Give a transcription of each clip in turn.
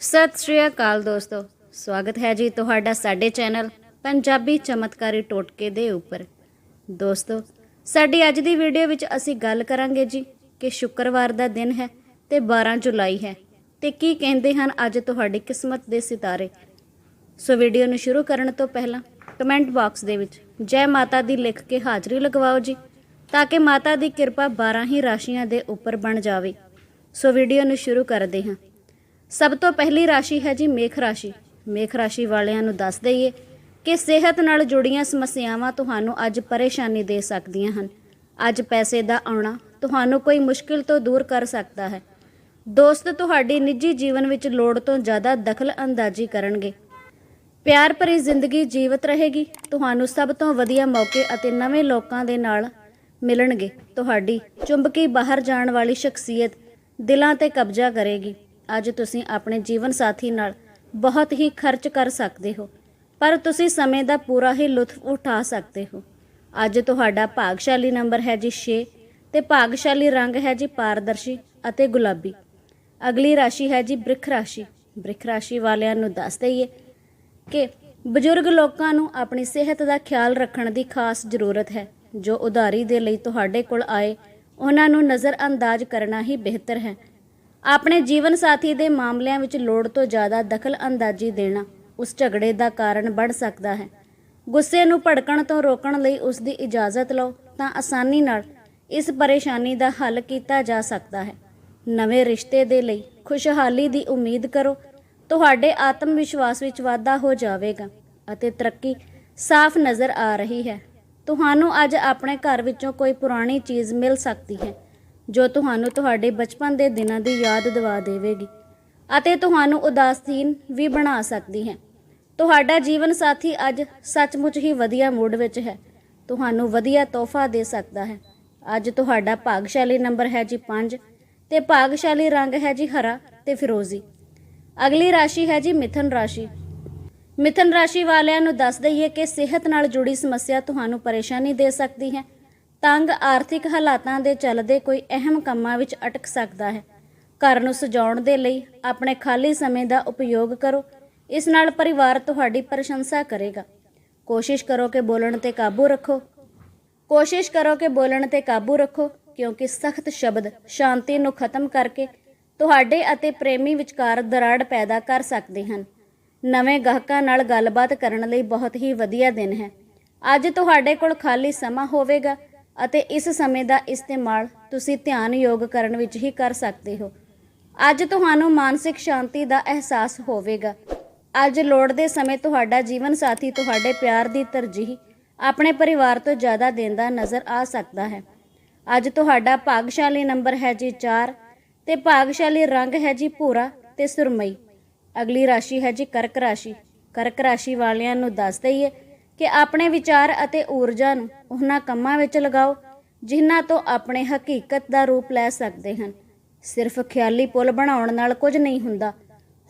ਸਤਿ ਸ਼੍ਰੀ ਅਕਾਲ ਦੋਸਤੋ। ਸਵਾਗਤ ਹੈ ਜੀ ਤੁਹਾਡਾ ਸਾਡੇ ਚੈਨਲ ਪੰਜਾਬੀ ਚਮਤਕਾਰੀ ਟੋਟਕੇ ਦੇ ਉੱਪਰ। ਦੋਸਤੋ, ਸਾਡੀ ਅੱਜ ਦੀ ਵੀਡੀਓ ਵਿੱਚ ਅਸੀਂ ਗੱਲ ਕਰਾਂਗੇ ਜੀ ਕਿ ਸ਼ੁੱਕਰਵਾਰ ਦਾ ਦਿਨ ਹੈ ਤੇ 12 ਜੁਲਾਈ ਹੈ ਤੇ ਕੀ ਕਹਿੰਦੇ ਹਨ ਅੱਜ ਤੁਹਾਡੀ ਕਿਸਮਤ ਦੇ ਸਿਤਾਰੇ। ਸੋ ਵੀਡੀਓ ਨੂੰ ਸ਼ੁਰੂ ਕਰਨ ਤੋਂ ਪਹਿਲਾਂ ਕਮੈਂਟ ਬਾਕਸ ਦੇ ਵਿੱਚ ਜੈ ਮਾਤਾ ਦੀ ਲਿਖ ਕੇ ਹਾਜ਼ਰੀ ਲਗਵਾਓ ਜੀ ਤਾਂ ਕਿ ਮਾਤਾ ਦੀ ਕਿਰਪਾ 12 ਹੀ ਰਾਸ਼ੀਆਂ ਦੇ ਉੱਪਰ ਬਣ ਜਾਵੇ। ਸੋ ਵੀਡੀਓ ਨੂੰ ਸ਼ੁਰੂ ਕਰਦੇ ਹਾਂ। ਸਭ ਤੋਂ ਪਹਿਲੀ ਰਾਸ਼ੀ ਹੈ ਜੀ ਮੇਖ ਰਾਸ਼ੀ। ਮੇਖ ਰਾਸ਼ੀ ਵਾਲਿਆਂ ਨੂੰ ਦੱਸ ਦਈਏ ਕਿ ਸਿਹਤ ਨਾਲ ਜੁੜੀਆਂ ਸਮੱਸਿਆਵਾਂ ਤੁਹਾਨੂੰ ਅੱਜ ਪਰੇਸ਼ਾਨੀ ਦੇ ਸਕਦੀਆਂ ਹਨ। ਅੱਜ ਪੈਸੇ ਦਾ ਆਉਣਾ ਤੁਹਾਨੂੰ ਕੋਈ ਮੁਸ਼ਕਿਲ ਤੋਂ ਦੂਰ ਕਰ ਸਕਦਾ ਹੈ। ਦੋਸਤ, ਤੁਹਾਡੀ ਨਿੱਜੀ ਜੀਵਨ ਵਿੱਚ ਲੋੜ ਤੋਂ ਜ਼ਿਆਦਾ ਦਖਲ ਅੰਦਾਜ਼ੀ ਕਰਨਗੇ। ਪਿਆਰ ਭਰੀ ਜ਼ਿੰਦਗੀ ਜੀਵਤ ਰਹੇਗੀ। ਤੁਹਾਨੂੰ ਸਭ ਤੋਂ ਵਧੀਆ ਮੌਕੇ ਅਤੇ ਨਵੇਂ ਲੋਕਾਂ ਦੇ ਨਾਲ ਮਿਲਣਗੇ। ਤੁਹਾਡੀ ਚੁੰਬਕੀ ਬਾਹਰ ਜਾਣ ਵਾਲੀ ਸ਼ਖਸੀਅਤ ਦਿਲਾਂ ਤੇ ਕਬਜ਼ਾ ਕਰੇਗੀ। ਅੱਜ ਤੁਸੀਂ ਆਪਣੇ ਜੀਵਨ ਸਾਥੀ ਨਾਲ ਬਹੁਤ ਹੀ ਖਰਚ ਕਰ ਸਕਦੇ ਹੋ, ਪਰ ਤੁਸੀਂ ਸਮੇਂ ਦਾ ਪੂਰਾ ਹੀ ਲੁਤਫ ਉਠਾ ਸਕਦੇ ਹੋ। ਅੱਜ ਤੁਹਾਡਾ ਭਾਗਸ਼ਾਲੀ ਨੰਬਰ ਹੈ ਜੀ 6 ਤੇ ਭਾਗਸ਼ਾਲੀ ਰੰਗ ਹੈ ਜੀ ਪਾਰਦਰਸ਼ੀ ਅਤੇ ਗੁਲਾਬੀ। ਅਗਲੀ ਰਾਸ਼ੀ ਹੈ ਜੀ ਬ੍ਰਿਖ ਰਾਸ਼ੀ। ਬ੍ਰਿਖ ਰਾਸ਼ੀ ਵਾਲਿਆਂ ਨੂੰ ਦੱਸ ਦਈਏ ਕਿ ਬਜ਼ੁਰਗ ਲੋਕਾਂ ਨੂੰ ਆਪਣੀ ਸਿਹਤ ਦਾ ਖਿਆਲ ਰੱਖਣ ਦੀ ਖਾਸ ਜ਼ਰੂਰਤ ਹੈ। ਜੋ ਉਧਾਰੀ ਦੇ ਲਈ ਤੁਹਾਡੇ ਕੋਲ ਆਏ, ਉਹਨਾਂ ਨੂੰ ਨਜ਼ਰਅੰਦਾਜ਼ ਕਰਨਾ ਹੀ ਬਿਹਤਰ ਹੈ। ਆਪਣੇ ਜੀਵਨ ਸਾਥੀ ਦੇ ਮਾਮਲਿਆਂ ਵਿੱਚ ਲੋੜ ਤੋਂ ਜ਼ਿਆਦਾ ਦਖਲ ਅੰਦਾਜ਼ੀ ਦੇਣਾ ਉਸ ਝਗੜੇ ਦਾ ਕਾਰਨ ਬਣ ਸਕਦਾ ਹੈ। ਗੁੱਸੇ ਨੂੰ ਭੜਕਣ ਤੋਂ ਰੋਕਣ ਲਈ ਉਸ ਦੀ ਇਜਾਜ਼ਤ ਲਓ ਤਾਂ ਆਸਾਨੀ ਨਾਲ ਇਸ ਪਰੇਸ਼ਾਨੀ ਦਾ ਹੱਲ ਕੀਤਾ ਜਾ ਸਕਦਾ ਹੈ। ਨਵੇਂ ਰਿਸ਼ਤੇ ਦੇ ਲਈ ਖੁਸ਼ਹਾਲੀ ਦੀ ਉਮੀਦ ਕਰੋ। ਤੁਹਾਡੇ ਆਤਮ ਵਿਸ਼ਵਾਸ ਵਿੱਚ ਵਾਧਾ ਹੋ ਜਾਵੇਗਾ ਅਤੇ ਤਰੱਕੀ ਸਾਫ਼ ਨਜ਼ਰ ਆ ਰਹੀ ਹੈ। ਤੁਹਾਨੂੰ ਅੱਜ ਆਪਣੇ ਘਰ ਵਿੱਚੋਂ ਕੋਈ ਪੁਰਾਣੀ ਚੀਜ਼ ਮਿਲ ਸਕਦੀ ਹੈ। ਜੋ ਤੁਹਾਨੂੰ ਤੁਹਾਡੇ ਬਚਪਨ ਦੇ ਦਿਨਾਂ ਦੀ ਯਾਦ ਦਿਵਾ ਦੇਵੇਗੀ ਅਤੇ ਤੁਹਾਨੂੰ ਉਦਾਸੀਨ ਵੀ ਬਣਾ ਸਕਦੀ ਹੈ। ਤੁਹਾਡਾ ਜੀਵਨ ਸਾਥੀ ਅੱਜ ਸੱਚਮੁੱਚ ਹੀ ਵਧੀਆ ਮੂਡ ਵਿੱਚ ਹੈ। ਤੁਹਾਨੂੰ ਵਧੀਆ ਤੋਹਫਾ ਦੇ ਸਕਦਾ ਹੈ। ਅੱਜ ਤੁਹਾਡਾ ਭਾਗਸ਼ਾਲੀ ਨੰਬਰ ਹੈ ਜੀ 5 ਤੇ ਭਾਗਸ਼ਾਲੀ ਰੰਗ ਹੈ ਜੀ ਹਰਾ ਤੇ ਫਿਰੋਜ਼ੀ। ਅਗਲੀ ਰਾਸ਼ੀ ਹੈ ਜੀ ਮਿਥਨ ਰਾਸ਼ੀ। ਮਿਥਨ ਰਾਸ਼ੀ ਵਾਲਿਆਂ ਨੂੰ ਦੱਸ ਦਈਏ ਕਿ ਸਿਹਤ ਨਾਲ ਜੁੜੀ ਸਮੱਸਿਆ ਤੁਹਾਨੂੰ ਪਰੇਸ਼ਾਨੀ ਦੇ ਸਕਦੀ ਹੈ। ਤੰਗ ਆਰਥਿਕ ਹਾਲਾਤਾਂ ਦੇ ਚੱਲਦੇ ਕੋਈ ਅਹਿਮ ਕੰਮਾਂ ਵਿੱਚ ਅਟਕ ਸਕਦਾ ਹੈ। ਘਰ ਨੂੰ ਸਜਾਉਣ ਦੇ ਲਈ ਆਪਣੇ ਖਾਲੀ ਸਮੇਂ ਦਾ ਉਪਯੋਗ ਕਰੋ। ਇਸ ਨਾਲ ਪਰਿਵਾਰ ਤੁਹਾਡੀ ਪ੍ਰਸ਼ੰਸਾ ਕਰੇਗਾ। ਕੋਸ਼ਿਸ਼ ਕਰੋ ਕਿ ਬੋਲਣ ਤੇ ਕਾਬੂ ਰੱਖੋ। ਕੋਸ਼ਿਸ਼ ਕਰੋ ਕਿ ਬੋਲਣ ਤੇ ਕਾਬੂ ਰੱਖੋ, ਕਿਉਂਕਿ ਸਖਤ ਸ਼ਬਦ ਸ਼ਾਂਤੀ ਨੂੰ ਖਤਮ ਕਰਕੇ ਤੁਹਾਡੇ ਅਤੇ ਪ੍ਰੇਮੀ ਵਿਚਕਾਰ ਦਰਾੜ ਪੈਦਾ ਕਰ ਸਕਦੇ ਹਨ। ਨਵੇਂ ਗਾਹਕਾਂ ਨਾਲ ਗੱਲਬਾਤ ਕਰਨ ਲਈ ਬਹੁਤ ਹੀ ਵਧੀਆ ਦਿਨ ਹੈ। ਅੱਜ ਤੁਹਾਡੇ ਕੋਲ ਖਾਲੀ ਸਮਾਂ ਹੋਵੇਗਾ। ਅਤੇ ਇਸ ਸਮੇਂ ਦਾ ਇਸਤੇਮਾਲ ਤੁਸੀਂ ਧਿਆਨ ਯੋਗ ਕਰਨ ਵਿੱਚ ਹੀ ਕਰ ਸਕਦੇ ਹੋ। ਅੱਜ ਤੁਹਾਨੂੰ ਮਾਨਸਿਕ ਸ਼ਾਂਤੀ ਦਾ ਅਹਿਸਾਸ ਹੋਵੇਗਾ। ਅੱਜ ਲੋੜ ਦੇ ਸਮੇਂ ਤੁਹਾਡਾ ਜੀਵਨ ਸਾਥੀ ਤੁਹਾਡੇ ਪਿਆਰ ਦੀ ਤਰਜੀਹ ਆਪਣੇ ਪਰਿਵਾਰ ਤੋਂ ਜ਼ਿਆਦਾ ਦਿੰਦਾ ਨਜ਼ਰ ਆ ਸਕਦਾ ਹੈ। ਅੱਜ ਤੁਹਾਡਾ ਭਾਗਸ਼ਾਲੀ ਨੰਬਰ ਹੈ ਜੀ 4 ਤੇ ਭਾਗਸ਼ਾਲੀ ਰੰਗ ਹੈ ਜੀ ਭੂਰਾ ਤੇ ਸੁਰਮਈ। ਅਗਲੀ ਰਾਸ਼ੀ ਹੈ ਜੀ ਕਰਕ ਰਾਸ਼ੀ। ਕਰਕ ਰਾਸ਼ੀ ਵਾਲਿਆਂ ਨੂੰ ਦੱਸ ਦਈਏ ਕਿ ਆਪਣੇ ਵਿਚਾਰ ਅਤੇ ਊਰਜਾ ਨੂੰ ਉਹਨਾਂ ਕੰਮਾਂ ਵਿੱਚ ਲਗਾਓ, ਜਿਨ੍ਹਾਂ ਤੋਂ ਆਪਣੇ ਹਕੀਕਤ ਦਾ ਰੂਪ ਲੈ ਸਕਦੇ ਹਨ। ਸਿਰਫ ਖਿਆਲੀ ਪੁਲ ਬਣਾਉਣ ਨਾਲ ਕੁਝ ਨਹੀਂ ਹੁੰਦਾ।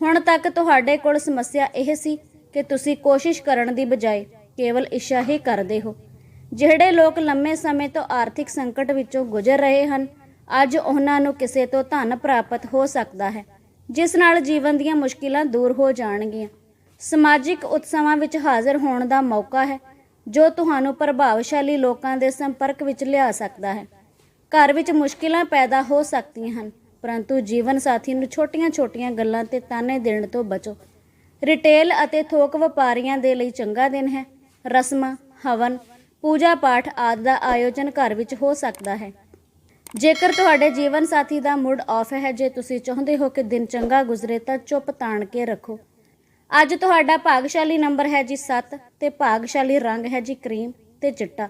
ਹੁਣ ਤੱਕ ਤੁਹਾਡੇ ਕੋਲ ਸਮੱਸਿਆ ਇਹ ਸੀ ਕਿ ਤੁਸੀਂ ਕੋਸ਼ਿਸ਼ ਕਰਨ ਦੀ ਬਜਾਏ ਕੇਵਲ ਇੱਛਾ ਹੀ ਕਰਦੇ ਹੋ। ਜਿਹੜੇ ਲੋਕ ਲੰਮੇ ਸਮੇਂ ਤੋਂ ਆਰਥਿਕ ਸੰਕਟ ਵਿੱਚੋਂ ਗੁਜ਼ਰ ਰਹੇ ਹਨ, ਅੱਜ ਉਹਨਾਂ ਨੂੰ ਕਿਸੇ ਤੋਂ ਧਨ ਪ੍ਰਾਪਤ ਹੋ ਸਕਦਾ ਹੈ, ਜਿਸ ਨਾਲ ਜੀਵਨ ਦੀਆਂ ਮੁਸ਼ਕਿਲਾਂ ਦੂਰ ਹੋ ਜਾਣਗੀਆਂ। ਸਮਾਜਿਕ ਉਤਸਵਾਂ ਵਿੱਚ ਹਾਜ਼ਰ ਹੋਣ ਦਾ ਮੌਕਾ ਹੈ, ਜੋ ਤੁਹਾਨੂੰ ਪ੍ਰਭਾਵਸ਼ਾਲੀ ਲੋਕਾਂ ਦੇ ਸੰਪਰਕ ਵਿੱਚ ਲਿਆ ਸਕਦਾ ਹੈ। ਘਰ ਵਿੱਚ ਮੁਸ਼ਕਿਲਾਂ ਪੈਦਾ ਹੋ ਸਕਦੀਆਂ ਹਨ, ਪਰੰਤੂ ਜੀਵਨ ਸਾਥੀ ਨੂੰ ਛੋਟੀਆਂ-ਛੋਟੀਆਂ ਗੱਲਾਂ ਤੇ ਤਾਨੇ ਦੇਣ ਤੋਂ ਬਚੋ। ਰਿਟੇਲ ਅਤੇ ਥੋਕ ਵਪਾਰੀਆਂ ਦੇ ਲਈ ਚੰਗਾ ਦਿਨ ਹੈ। ਰਸਮਾਂ, ਹਵਨ ਪੂਜਾ ਪਾਠ ਆਦਿ ਦਾ ਆਯੋਜਨ ਘਰ ਵਿੱਚ ਹੋ ਸਕਦਾ ਹੈ। ਜੇਕਰ ਤੁਹਾਡੇ ਜੀਵਨ ਸਾਥੀ ਦਾ ਮੂਡ ਆਫ ਹੈ, ਜੇ ਤੁਸੀਂ ਚਾਹੁੰਦੇ ਹੋ ਕਿ ਦਿਨ ਚੰਗਾ ਗੁਜ਼ਰੇ, ਤਾਂ ਚੁੱਪ ਤਾਣ ਕੇ ਰੱਖੋ। ਅੱਜ ਤੁਹਾਡਾ ਭਾਗਸ਼ਾਲੀ ਨੰਬਰ ਹੈ ਜੀ 7 ਤੇ ਭਾਗਸ਼ਾਲੀ ਰੰਗ ਹੈ ਜੀ ਕਰੀਮ ਤੇ ਚਿੱਟਾ।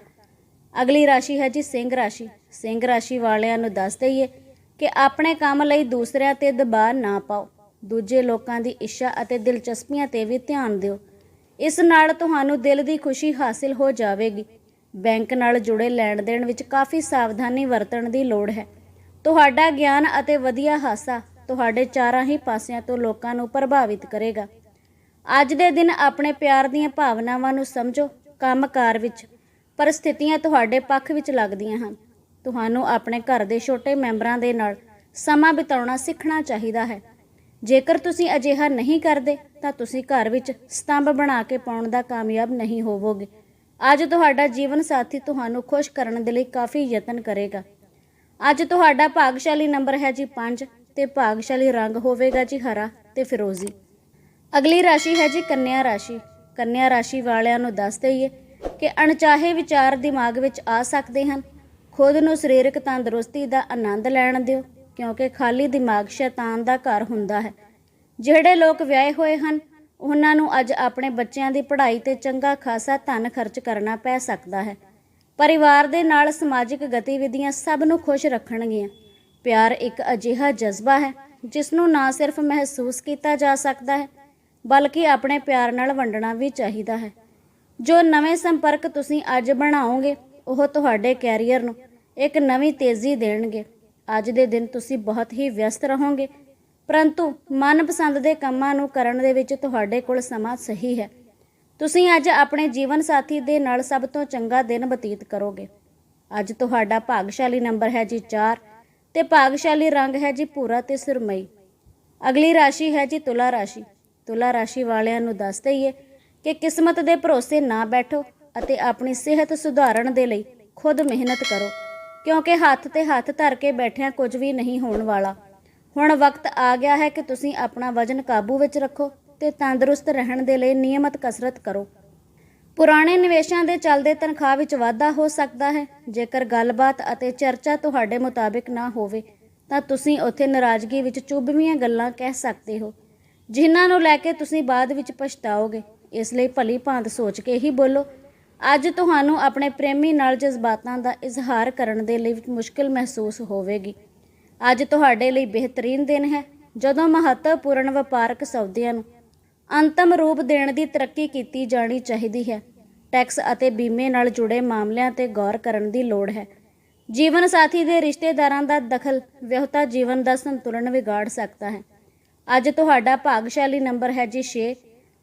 ਅਗਲੀ ਰਾਸ਼ੀ ਹੈ ਜੀ ਸਿੰਘ ਰਾਸ਼ੀ। ਸਿੰਘ ਰਾਸ਼ੀ ਵਾਲਿਆਂ ਨੂੰ ਦੱਸ ਦਈਏ ਕਿ ਆਪਣੇ ਕੰਮ ਲਈ ਦੂਸਰਿਆਂ ਤੇ ਦਬਾਅ ਨਾ ਪਾਓ। ਦੂਜੇ ਲੋਕਾਂ ਦੀ ਇੱਛਾ ਅਤੇ ਦਿਲਚਸਪੀਆਂ ਤੇ ਵੀ ਧਿਆਨ ਦਿਓ। ਇਸ ਨਾਲ ਤੁਹਾਨੂੰ ਦਿਲ ਦੀ ਖੁਸ਼ੀ ਹਾਸਿਲ ਹੋ ਜਾਵੇਗੀ। ਬੈਂਕ ਨਾਲ ਜੁੜੇ ਲੈਣ ਦੇਣ ਵਿੱਚ ਕਾਫੀ ਸਾਵਧਾਨੀ ਵਰਤਣ ਦੀ ਲੋੜ ਹੈ। ਤੁਹਾਡਾ ਗਿਆਨ ਅਤੇ ਵਧੀਆ ਹਾਸਾ ਤੁਹਾਡੇ ਚਾਰਾਂ ਹੀ ਪਾਸਿਆਂ ਤੋਂ ਲੋਕਾਂ ਨੂੰ ਪ੍ਰਭਾਵਿਤ ਕਰੇਗਾ। ਅੱਜ ਦੇ ਦਿਨ ਆਪਣੇ ਪਿਆਰ ਦੀਆਂ ਭਾਵਨਾਵਾਂ ਨੂੰ ਸਮਝੋ ਕੰਮਕਾਰ ਵਿੱਚ ਪਰਿਸਥਿਤੀਆਂ ਤੁਹਾਡੇ ਪੱਖ ਵਿੱਚ ਲੱਗਦੀਆਂ ਹਨ। ਤੁਹਾਨੂੰ ਆਪਣੇ ਘਰ ਦੇ ਛੋਟੇ ਮੈਂਬਰਾਂ ਦੇ ਨਾਲ ਸਮਾਂ ਬਿਤਾਉਣਾ ਸਿੱਖਣਾ ਚਾਹੀਦਾ ਹੈ। ਜੇਕਰ ਤੁਸੀਂ ਅਜਿਹਾ ਨਹੀਂ ਕਰਦੇ, ਤਾਂ ਤੁਸੀਂ ਘਰ ਵਿੱਚ ਸਤੰਭ ਬਣਾ ਕੇ ਪਾਉਣ ਦਾ ਕਾਮਯਾਬ ਨਹੀਂ ਹੋਵੋਗੇ। ਅੱਜ ਤੁਹਾਡਾ ਜੀਵਨ ਸਾਥੀ ਤੁਹਾਨੂੰ ਖੁਸ਼ ਕਰਨ ਦੇ ਲਈ ਕਾਫੀ ਯਤਨ ਕਰੇਗਾ। ਅੱਜ ਤੁਹਾਡਾ ਭਾਗਸ਼ਾਲੀ ਨੰਬਰ ਹੈ ਜੀ 5 ਤੇ ਭਾਗਸ਼ਾਲੀ ਰੰਗ ਹੋਵੇਗਾ ਜੀ ਹਰਾ ਤੇ ਫਿਰੋਜ਼ੀ। ਅਗਲੀ ਰਾਸ਼ੀ ਹੈ ਜੀ ਕੰਨਿਆ ਰਾਸ਼ੀ। ਕੰਨਿਆ ਰਾਸ਼ੀ ਵਾਲਿਆਂ ਨੂੰ ਦੱਸ ਦਈਏ ਕਿ ਅਣਚਾਹੇ ਵਿਚਾਰ ਦਿਮਾਗ ਵਿੱਚ ਆ ਸਕਦੇ ਹਨ। ਖੁਦ ਨੂੰ ਸਰੀਰਕ ਤੰਦਰੁਸਤੀ ਦਾ ਆਨੰਦ ਲੈਣ ਦਿਓ, ਕਿਉਂਕਿ ਖਾਲੀ ਦਿਮਾਗ ਸ਼ੈਤਾਨ ਦਾ ਘਰ ਹੁੰਦਾ ਹੈ। ਜਿਹੜੇ ਲੋਕ ਵਿਆਹੇ ਹੋਏ ਹਨ, ਉਹਨਾਂ ਨੂੰ ਅੱਜ ਆਪਣੇ ਬੱਚਿਆਂ ਦੀ ਪੜ੍ਹਾਈ ਤੇ ਚੰਗਾ ਖਾਸਾ ਧਨ ਖਰਚ ਕਰਨਾ ਪੈ ਸਕਦਾ ਹੈ। ਪਰਿਵਾਰ ਦੇ ਨਾਲ ਸਮਾਜਿਕ ਗਤੀਵਿਧੀਆਂ ਸਭ ਨੂੰ ਖੁਸ਼ ਰੱਖਣਗੀਆਂ। ਪਿਆਰ ਇੱਕ ਅਜਿਹਾ ਜਜ਼ਬਾ ਹੈ, ਜਿਸ ਨੂੰ ਨਾ ਸਿਰਫ ਮਹਿਸੂਸ ਕੀਤਾ ਜਾ ਸਕਦਾ ਹੈ ਬਲਕਿ ਆਪਣੇ ਪਿਆਰ ਨਾਲ ਵੰਡਣਾ ਵੀ ਚਾਹੀਦਾ ਹੈ। ਜੋ ਨਵੇਂ ਸੰਪਰਕ ਤੁਸੀਂ ਅੱਜ ਬਣਾਓਗੇ, ਉਹ ਤੁਹਾਡੇ ਕੈਰੀਅਰ ਨੂੰ ਇੱਕ ਨਵੀਂ ਤੇਜ਼ੀ ਦੇਣਗੇ। ਅੱਜ ਦੇ ਦਿਨ ਤੁਸੀਂ ਬਹੁਤ ਹੀ ਵਿਅਸਤ ਰਹੋਗੇ। ਪਰੰਤੂ ਮਨਪਸੰਦ ਦੇ ਕੰਮਾਂ ਨੂੰ ਕਰਨ ਦੇ ਵਿੱਚ ਤੁਹਾਡੇ ਕੋਲ ਸਮਾਂ ਸਹੀ ਹੈ। ਤੁਸੀਂ ਅੱਜ ਆਪਣੇ ਜੀਵਨ ਸਾਥੀ ਦੇ ਨਾਲ ਸਭ ਤੋਂ ਚੰਗਾ ਦਿਨ ਬਤੀਤ ਕਰੋਗੇ। ਅੱਜ ਤੁਹਾਡਾ ਭਾਗਸ਼ਾਲੀ ਨੰਬਰ ਹੈ ਜੀ 4 ਤੇ ਭਾਗਸ਼ਾਲੀ ਰੰਗ ਹੈ ਜੀ ਭੂਰਾ ਤੇ ਸੁਰਮਈ। ਅਗਲੀ ਰਾਸ਼ੀ ਹੈ ਜੀ ਤੁਲਾ ਰਾਸ਼ੀ। ਤੁਲਾ ਰਾਸ਼ੀ ਵਾਲਿਆਂ ਨੂੰ ਦੱਸ ਦਈਏ ਕਿ ਕਿਸਮਤ ਦੇ ਭਰੋਸੇ ਨਾ ਬੈਠੋ ਅਤੇ ਆਪਣੀ ਸਿਹਤ ਸੁਧਾਰਨ ਦੇ ਲਈ ਖੁਦ ਮਿਹਨਤ ਕਰੋ, ਕਿਉਂਕਿ ਹੱਥ ਤੇ ਹੱਥ ਧਰ ਕੇ ਬੈਠਿਆਂ ਕੁਝ ਵੀ ਨਹੀਂ ਹੋਣ ਵਾਲਾ। ਹੁਣ ਵਕਤ ਆ ਗਿਆ ਹੈ ਕਿ ਤੁਸੀਂ ਆਪਣਾ ਵਜ਼ਨ ਕਾਬੂ ਵਿੱਚ ਰੱਖੋ ਤੇ ਤੰਦਰੁਸਤ ਰਹਿਣ ਦੇ ਲਈ ਨਿਯਮਤ ਕਸਰਤ ਕਰੋ। ਪੁਰਾਣੇ ਨਿਵੇਸ਼ਾਂ ਦੇ ਚੱਲਦੇ ਤਨਖਾਹ ਵਿੱਚ ਵਾਧਾ ਹੋ ਸਕਦਾ ਹੈ। ਜੇਕਰ ਗੱਲਬਾਤ ਅਤੇ ਚਰਚਾ ਤੁਹਾਡੇ ਮੁਤਾਬਿਕ ਨਾ ਹੋਵੇ, ਤਾਂ ਤੁਸੀਂ ਉੱਥੇ ਨਾਰਾਜ਼ਗੀ ਵਿੱਚ ਚੁੱਭਵੀਆਂ ਗੱਲਾਂ ਕਹਿ ਸਕਦੇ ਹੋ। ਜਿਨ੍ਹਾਂ ਨੂੰ ਲੈ ਕੇ ਤੁਸੀਂ ਬਾਅਦ ਵਿੱਚ ਪਛਤਾਓਗੇ, ਇਸ ਲਈ ਭਲੀ ਭਾਂਤ ਸੋਚ ਕੇ ਹੀ ਬੋਲੋ। ਅੱਜ ਤੁਹਾਨੂੰ ਆਪਣੇ ਪ੍ਰੇਮੀ ਨਾਲ ਜਜ਼ਬਾਤਾਂ ਦਾ ਇਜ਼ਹਾਰ ਕਰਨ ਦੇ ਲਈ ਮੁਸ਼ਕਲ ਮਹਿਸੂਸ ਹੋਵੇਗੀ। ਅੱਜ ਤੁਹਾਡੇ ਲਈ ਬਿਹਤਰੀਨ ਦਿਨ ਹੈ, ਜਦੋਂ ਮਹੱਤਵਪੂਰਨ ਵਪਾਰਕ ਸੌਦਿਆਂ ਨੂੰ ਅੰਤਮ ਰੂਪ ਦੇਣ ਦੀ ਤਰੱਕੀ ਕੀਤੀ ਜਾਣੀ ਚਾਹੀਦੀ ਹੈ। ਟੈਕਸ ਅਤੇ ਬੀਮੇ ਨਾਲ ਜੁੜੇ ਮਾਮਲਿਆਂ ਤੇ ਗੌਰ ਕਰਨ ਦੀ ਲੋੜ ਹੈ। ਜੀਵਨ ਸਾਥੀ ਦੇ ਰਿਸ਼ਤੇਦਾਰਾਂ ਦਾ ਦਖਲ ਵਿਆਹੁਤਾ ਜੀਵਨ ਦਾ ਸੰਤੁਲਨ ਵਿਗਾੜ ਸਕਦਾ ਹੈ। ਅੱਜ ਤੁਹਾਡਾ ਭਾਗਸ਼ਾਲੀ ਨੰਬਰ ਹੈ ਜੀ 6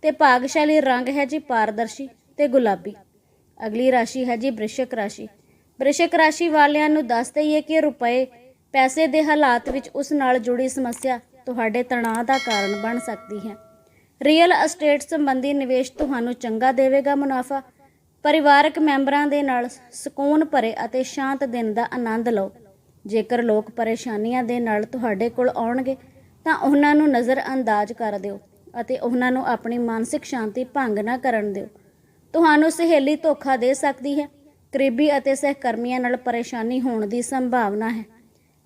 ਤੇ ਭਾਗਸ਼ਾਲੀ ਰੰਗ ਹੈ ਜੀ ਪਾਰਦਰਸ਼ੀ ਤੇ ਗੁਲਾਬੀ। ਅਗਲੀ ਰਾਸ਼ੀ ਹੈ ਜੀ ਬ੍ਰਿਸ਼ਕ ਰਾਸ਼ੀ। ਬ੍ਰਿਸ਼ਕ ਰਾਸ਼ੀ ਵਾਲਿਆਂ ਨੂੰ ਦੱਸ ਦਈਏ ਕਿ ਰੁਪਏ, ਪੈਸੇ ਦੇ ਹਾਲਾਤ ਵਿੱਚ ਉਸ ਨਾਲ ਜੁੜੀ ਸਮੱਸਿਆ ਤੁਹਾਡੇ ਤਣਾਅ ਦਾ ਕਾਰਨ ਬਣ ਸਕਦੀ ਹੈ। ਰੀਅਲ ਅਸਟੇਟ ਸੰਬੰਧੀ ਨਿਵੇਸ਼ ਤੁਹਾਨੂੰ ਚੰਗਾ ਦੇਵੇਗਾ ਮੁਨਾਫਾ। ਪਰਿਵਾਰਕ ਮੈਂਬਰਾਂ ਦੇ ਨਾਲ ਸਕੂਨ ਭਰੇ ਅਤੇ ਸ਼ਾਂਤ ਦਿਨ ਦਾ ਆਨੰਦ ਲਓ। ਜੇਕਰ ਲੋਕ ਪਰੇਸ਼ਾਨੀਆਂ ਦੇ ਨਾਲ ਤੁਹਾਡੇ ਕੋਲ ਆਉਣਗੇ ਤਾਂ ਉਹਨਾਂ ਨੂੰ ਨਜ਼ਰ ਅੰਦਾਜ਼ ਕਰ ਦਿਓ ਅਤੇ ਉਹਨਾਂ ਨੂੰ ਆਪਣੀ ਮਾਨਸਿਕ ਸ਼ਾਂਤੀ ਭੰਗ ਨਾ ਕਰਨ ਦਿਓ। ਤੁਹਾਨੂੰ ਸਹੇਲੀ ਧੋਖਾ ਦੇ ਸਕਦੀ ਹੈ। ਕਰੀਬੀ ਅਤੇ ਸਹਿਕਰਮੀਆਂ ਨਾਲ ਪਰੇਸ਼ਾਨੀ ਹੋਣ ਦੀ ਸੰਭਾਵਨਾ ਹੈ।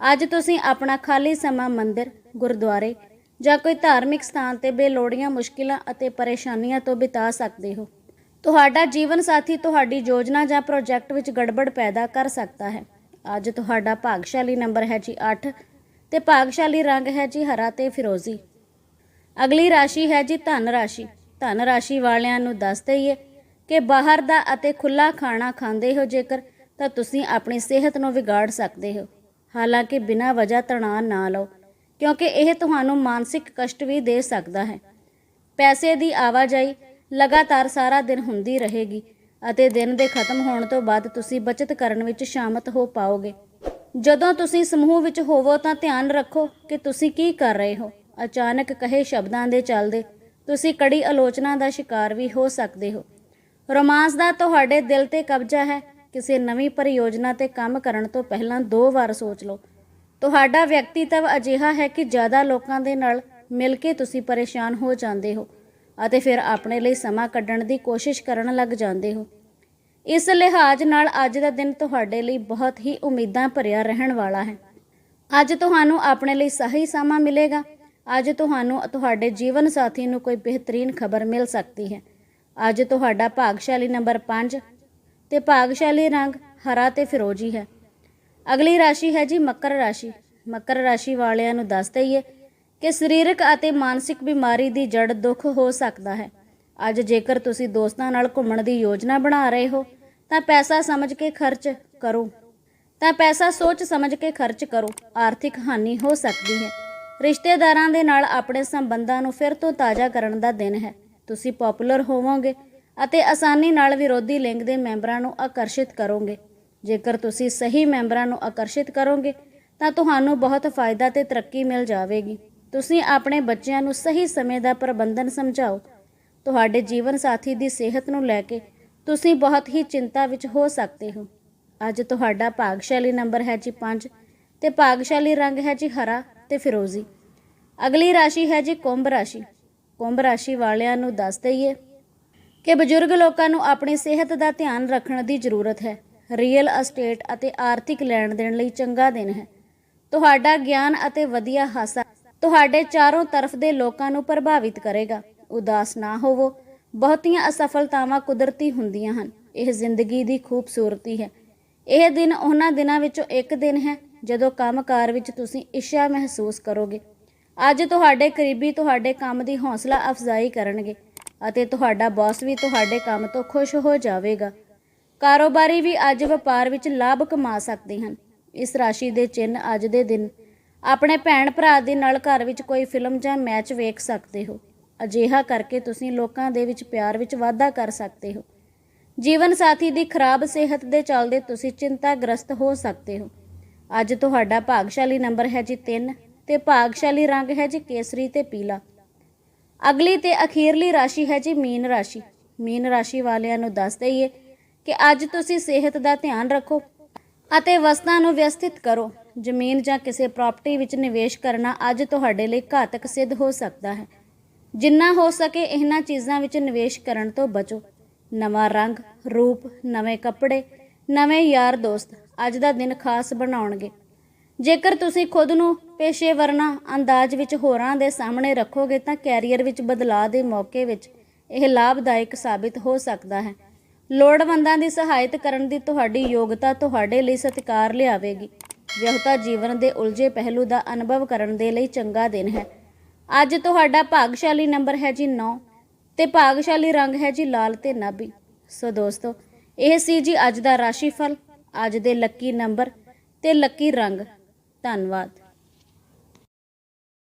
ਅੱਜ ਤੁਸੀਂ ਆਪਣਾ ਖਾਲੀ ਸਮਾਂ ਮੰਦਿਰ, ਗੁਰਦੁਆਰੇ ਜਾਂ ਕੋਈ ਧਾਰਮਿਕ ਸਥਾਨ ਤੇ ਬੇਲੋੜੀਆਂ ਮੁਸ਼ਕਿਲਾਂ ਅਤੇ ਪਰੇਸ਼ਾਨੀਆਂ ਤੋਂ ਬਿਤਾ ਸਕਦੇ ਹੋ। ਤੁਹਾਡਾ ਜੀਵਨ ਸਾਥੀ ਤੁਹਾਡੀ ਯੋਜਨਾ ਜਾਂ ਪ੍ਰੋਜੈਕਟ ਵਿੱਚ ਗੜਬੜ ਪੈਦਾ ਕਰ ਸਕਦਾ ਹੈ। ਅੱਜ ਤੁਹਾਡਾ ਭਾਗਸ਼ਾਲੀ ਨੰਬਰ ਹੈ ਜੀ 8 ਤੇ ਭਾਗਸ਼ਾਲੀ ਰੰਗ ਹੈ ਜੀ ਹਰਾ ਤੇ ਫਿਰੋਜ਼ੀ। ਅਗਲੀ ਰਾਸ਼ੀ ਹੈ ਜੀ ਧਨ ਰਾਸ਼ੀ। ਧਨ ਰਾਸ਼ੀ ਵਾਲਿਆਂ ਨੂੰ ਦੱਸ ਦਈਏ ਕਿ ਬਾਹਰ ਦਾ ਅਤੇ ਖੁੱਲਾ ਖਾਣਾ ਖਾਂਦੇ ਹੋ ਜੇਕਰ, ਤਾਂ ਤੁਸੀਂ ਆਪਣੀ ਸਿਹਤ ਨੂੰ ਵਿਗਾੜ ਸਕਦੇ ਹੋ। ਹਾਲਾਂਕਿ ਬਿਨਾਂ ਵਜ੍ਹਾ ਤਣਾਅ ਨਾ ਲਓ, ਕਿਉਂਕਿ ਇਹ ਤੁਹਾਨੂੰ ਮਾਨਸਿਕ ਕਸ਼ਟ ਵੀ ਦੇ ਸਕਦਾ ਹੈ। ਪੈਸੇ ਦੀ ਆਵਾਜਾਈ ਲਗਾਤਾਰ ਸਾਰਾ ਦਿਨ ਹੁੰਦੀ ਰਹੇਗੀ ਅਤੇ ਦਿਨ ਦੇ ਖਤਮ ਹੋਣ ਤੋਂ ਬਾਅਦ ਤੁਸੀਂ ਬਚਤ ਕਰਨ ਵਿੱਚ ਸ਼ਾਮਤ ਹੋ ਪਾਓਗੇ। ਜਦੋਂ ਤੁਸੀਂ ਸਮੂਹ ਵਿੱਚ ਹੋਵੋ ਤਾਂ ਧਿਆਨ ਰੱਖੋ ਕਿ ਤੁਸੀਂ ਕੀ ਕਰ ਰਹੇ ਹੋ। ਅਚਾਨਕ ਕਹੇ ਸ਼ਬਦਾਂ ਦੇ ਚੱਲਦੇ ਤੁਸੀਂ ਕੜੀ ਆਲੋਚਨਾ ਦਾ ਸ਼ਿਕਾਰ ਵੀ ਹੋ ਸਕਦੇ ਹੋ। ਰੋਮਾਂਸ ਦਾ ਤੁਹਾਡੇ ਦਿਲ ਤੇ ਕਬਜ਼ਾ ਹੈ। ਕਿਸੇ ਨਵੀਂ ਪਰਿਯੋਜਨਾ ਤੇ ਕੰਮ ਕਰਨ ਤੋਂ ਪਹਿਲਾਂ ਦੋ ਵਾਰ ਸੋਚ ਲਓ। ਤੁਹਾਡਾ ਵਿਅਕਤੀਤਵ ਅਜਿਹਾ ਹੈ ਕਿ ਜ਼ਿਆਦਾ ਲੋਕਾਂ ਦੇ ਨਾਲ ਮਿਲ ਕੇ ਤੁਸੀਂ ਪਰੇਸ਼ਾਨ ਹੋ ਜਾਂਦੇ ਹੋ ਅਤੇ ਫਿਰ ਆਪਣੇ ਲਈ ਸਮਾਂ ਕੱਢਣ ਦੀ ਕੋਸ਼ਿਸ਼ ਕਰਨ ਲੱਗ ਜਾਂਦੇ ਹੋ। ਇਸ ਲਿਹਾਜ਼ ਨਾਲ ਅੱਜ ਦਾ ਦਿਨ ਤੁਹਾਡੇ ਲਈ ਬਹੁਤ ਹੀ ਉਮੀਦਾਂ ਭਰਿਆ ਰਹਿਣ ਵਾਲਾ ਹੈ। ਅੱਜ ਤੁਹਾਨੂੰ ਆਪਣੇ ਲਈ ਸਹੀ ਸਮਾਂ ਮਿਲੇਗਾ। ਅੱਜ ਤੁਹਾਨੂੰ ਤੁਹਾਡੇ ਜੀਵਨ ਸਾਥੀ ਨੂੰ ਕੋਈ ਬਿਹਤਰੀਨ ਖਬਰ ਮਿਲ ਸਕਦੀ ਹੈ। ਅੱਜ ਤੁਹਾਡਾ ਭਾਗਸ਼ਾਲੀ ਨੰਬਰ 5 ਤੇ ਭਾਗਸ਼ਾਲੀ ਰੰਗ ਹਰਾ ਤੇ ਫਿਰੋਜ਼ੀ ਹੈ। ਅਗਲੀ ਰਾਸ਼ੀ ਹੈ ਜੀ ਮਕਰ ਰਾਸ਼ੀ। ਮਕਰ ਰਾਸ਼ੀ ਵਾਲਿਆਂ ਨੂੰ ਦੱਸ ਦਈਏ ਕਿ ਸਰੀਰਕ ਅਤੇ ਮਾਨਸਿਕ ਬਿਮਾਰੀ ਦੀ ਜੜ ਦੁੱਖ ਹੋ ਸਕਦਾ ਹੈ। ਅੱਜ ਜੇਕਰ ਤੁਸੀਂ ਦੋਸਤਾਂ ਨਾਲ ਘੁੰਮਣ ਦੀ ਯੋਜਨਾ ਬਣਾ ਰਹੇ ਹੋ, ਤਾਂ ਪੈਸਾ ਸਮਝ ਕੇ ਖਰਚ ਕਰੋ। ਤਾਂ ਪੈਸਾ ਸੋਚ ਸਮਝ ਕੇ ਖਰਚ ਕਰੋ। ਆਰਥਿਕ ਹਾਨੀ ਹੋ ਸਕਦੀ ਹੈ। ਰਿਸ਼ਤੇਦਾਰਾਂ ਦੇ ਨਾਲ ਆਪਣੇ ਸੰਬੰਧਾਂ ਨੂੰ ਫਿਰ ਤੋਂ ਤਾਜ਼ਾ ਕਰਨ ਦਾ ਦਿਨ ਹੈ। ਤੁਸੀਂ ਪਪੂਲਰ ਹੋਵੋਗੇ ਅਤੇ ਆਸਾਨੀ ਨਾਲ ਵਿਰੋਧੀ ਲਿੰਗ ਦੇ ਮੈਂਬਰਾਂ ਨੂੰ ਆਕਰਸ਼ਿਤ ਕਰੋਗੇ। ਜੇਕਰ ਤੁਸੀਂ ਸਹੀ ਮੈਂਬਰਾਂ ਨੂੰ ਆਕਰਸ਼ਿਤ ਕਰੋਗੇ, ਤਾਂ ਤੁਹਾਨੂੰ ਬਹੁਤ ਫਾਇਦਾ ਤੇ ਤਰੱਕੀ ਮਿਲ ਜਾਵੇਗੀ। ਤੁਸੀਂ ਆਪਣੇ ਬੱਚਿਆਂ ਨੂੰ ਸਹੀ ਸਮੇਂ ਦਾ ਪ੍ਰਬੰਧਨ ਸਮਝਾਓ। ਤੁਹਾਡੇ ਜੀਵਨ ਸਾਥੀ ਦੀ ਸਿਹਤ ਨੂੰ ਲੈ ਕੇ ਤੁਸੀਂ ਬਹੁਤ ਹੀ ਚਿੰਤਾ ਵਿੱਚ ਹੋ ਸਕਦੇ ਹੋ। ਅੱਜ ਤੁਹਾਡਾ ਭਾਗਸ਼ਾਲੀ ਨੰਬਰ ਹੈ ਜੀ 5 ਤੇ ਭਾਗਸ਼ਾਲੀ ਰੰਗ ਹੈ ਜੀ ਹਰਾ ਤੇ ਫਿਰੋਜ਼ੀ। ਅਗਲੀ ਰਾਸ਼ੀ ਹੈ ਜੀ ਕੁੰਭ ਰਾਸ਼ੀ। ਕੁੰਭ ਰਾਸ਼ੀ ਵਾਲਿਆਂ ਨੂੰ ਦੱਸ ਦਈਏ ਕਿ ਬਜ਼ੁਰਗ ਲੋਕਾਂ ਨੂੰ ਆਪਣੀ ਸਿਹਤ ਦਾ ਧਿਆਨ ਰੱਖਣ ਦੀ ਜ਼ਰੂਰਤ ਹੈ। ਰੀਅਲ ਅਸਟੇਟ ਅਤੇ ਆਰਥਿਕ ਲੈਣ ਦੇਣ ਲਈ ਚੰਗਾ ਦਿਨ ਹੈ। ਤੁਹਾਡਾ ਗਿਆਨ ਅਤੇ ਵਧੀਆ ਹਾਸਾ ਤੁਹਾਡੇ ਚਾਰੋਂ ਤਰਫ ਦੇ ਲੋਕਾਂ ਨੂੰ ਪ੍ਰਭਾਵਿਤ ਕਰੇਗਾ। ਉਦਾਸ ਨਾ ਹੋਵੋ। ਬਹੁਤੀਆਂ ਅਸਫਲਤਾਵਾਂ ਕੁਦਰਤੀ ਹੁੰਦੀਆਂ ਹਨ। ਇਹ ਜ਼ਿੰਦਗੀ ਦੀ ਖੂਬਸੂਰਤੀ ਹੈ। ਇਹ ਦਿਨ ਉਹਨਾਂ ਦਿਨਾਂ ਵਿੱਚੋਂ ਇੱਕ ਦਿਨ ਹੈ ਜਦੋਂ ਕੰਮਕਾਰ ਵਿੱਚ ਤੁਸੀਂ ਇੱਛਾ ਮਹਿਸੂਸ ਕਰੋਗੇ। ਅੱਜ ਤੁਹਾਡੇ ਕਰੀਬੀ ਤੁਹਾਡੇ ਕੰਮ ਦੀ ਹੌਸਲਾ ਅਫਜ਼ਾਈ ਕਰਨਗੇ ਅਤੇ ਤੁਹਾਡਾ ਬੌਸ ਵੀ ਤੁਹਾਡੇ ਕੰਮ ਤੋਂ ਖੁਸ਼ ਹੋ ਜਾਵੇਗਾ। ਕਾਰੋਬਾਰੀ ਵੀ ਅੱਜ ਵਪਾਰ ਵਿੱਚ ਲਾਭ ਕਮਾ ਸਕਦੇ ਹਨ। ਇਸ ਰਾਸ਼ੀ ਦੇ ਚਿੰਨ ਅੱਜ ਦੇ ਦਿਨ। ਆਪਣੇ ਭੈਣ ਭਰਾ ਦੇ ਨਾਲ ਘਰ ਵਿੱਚ ਕੋਈ ਫਿਲਮ ਜਾਂ ਮੈਚ ਵੇਖ ਸਕਦੇ ਹੋ। ਅਜਿਹਾ ਕਰਕੇ ਤੁਸੀਂ ਲੋਕਾਂ ਦੇ ਵਿੱਚ ਪਿਆਰ ਵਿੱਚ ਵਾਧਾ ਕਰ ਸਕਦੇ ਹੋ। ਜੀਵਨ ਸਾਥੀ ਦੀ ਖਰਾਬ ਸਿਹਤ ਦੇ ਚੱਲਦੇ ਤੁਸੀਂ ਚਿੰਤਾਗ੍ਰਸਤ ਹੋ ਸਕਦੇ ਹੋ। ਅੱਜ ਤੁਹਾਡਾ ਭਾਗਸ਼ਾਲੀ ਨੰਬਰ ਹੈ ਜੀ 3 ਤੇ ਭਾਗਸ਼ਾਲੀ ਰੰਗ ਹੈ ਜੀ ਕੇਸਰੀ ਤੇ ਪੀਲਾ। ਅਗਲੀ ਤੇ ਅਖੀਰਲੀ ਰਾਸ਼ੀ ਹੈ ਜੀ ਮੀਨ ਰਾਸ਼ੀ। ਮੀਨ ਰਾਸ਼ੀ ਵਾਲਿਆਂ ਨੂੰ ਦੱਸ ਦਈਏ ਕਿ ਅੱਜ ਤੁਸੀਂ ਸਿਹਤ ਦਾ ਧਿਆਨ ਰੱਖੋ ਅਤੇ ਵਸਤਾਂ ਨੂੰ ਵਿਅਸਥਿਤ ਕਰੋ। ਜ਼ਮੀਨ ਜਾਂ ਕਿਸੇ ਪ੍ਰਾਪਰਟੀ ਵਿੱਚ ਨਿਵੇਸ਼ ਕਰਨਾ ਅੱਜ ਤੁਹਾਡੇ ਲਈ ਘਾਤਕ ਸਿੱਧ ਹੋ ਸਕਦਾ ਹੈ। ਜਿੰਨਾ ਹੋ ਸਕੇ ਇਹਨਾਂ ਚੀਜ਼ਾਂ ਵਿੱਚ ਨਿਵੇਸ਼ ਕਰਨ ਤੋਂ ਬਚੋ। ਨਵਾਂ ਰੰਗ, ਰੂਪ, ਨਵੇਂ ਕੱਪੜੇ, ਨਵੇਂ ਯਾਰ ਦੋਸਤ ਅੱਜ ਦਾ ਦਿਨ ਖਾਸ ਬਣਾਉਣਗੇ। ਜੇਕਰ ਤੁਸੀਂ ਖੁਦ ਨੂੰ ਪੇਸ਼ੇਵਰਨਾ ਅੰਦਾਜ਼ ਵਿੱਚ ਹੋਰਾਂ ਦੇ ਸਾਹਮਣੇ ਰੱਖੋਗੇ ਤਾਂ ਕੈਰੀਅਰ ਵਿੱਚ ਬਦਲਾਅ ਦੇ ਮੌਕੇ ਵਿੱਚ ਇਹ ਲਾਭਦਾਇਕ ਸਾਬਿਤ ਹੋ ਸਕਦਾ ਹੈ। ਲੋੜਵੰਦਾਂ ਦੀ ਸਹਾਇਤਾ ਕਰਨ ਦੀ ਤੁਹਾਡੀ ਯੋਗਤਾ ਤੁਹਾਡੇ ਲਈ ਸਤਿਕਾਰ ਲਿਆਵੇਗੀ। ਵਿਆਹੁਤਾ ਜੀਵਨ ਦੇ ਉਲਝੇ ਪਹਿਲੂ ਦਾ ਅਨੁਭਵ ਕਰਨ ਦੇ ਲਈ ਚੰਗਾ ਦਿਨ ਹੈ। ਅੱਜ ਤੁਹਾਡਾ ਭਾਗਸ਼ਾਲੀ ਨੰਬਰ ਹੈ ਜੀ 9 ਤੇ ਭਾਗਸ਼ਾਲੀ ਰੰਗ ਹੈ ਜੀ ਲਾਲ ਤੇ ਨਾਭੀ। ਸੋ ਦੋਸਤੋ, ਇਹ ਸੀ ਜੀ ਅੱਜ ਦਾ ਰਾਸ਼ੀਫਲ ਅੱਜ ਦੇ ਲੱਕੀ ਨੰਬਰ ਤੇ ਲੱਕੀ ਰੰਗ। ਧੰਨਵਾਦ।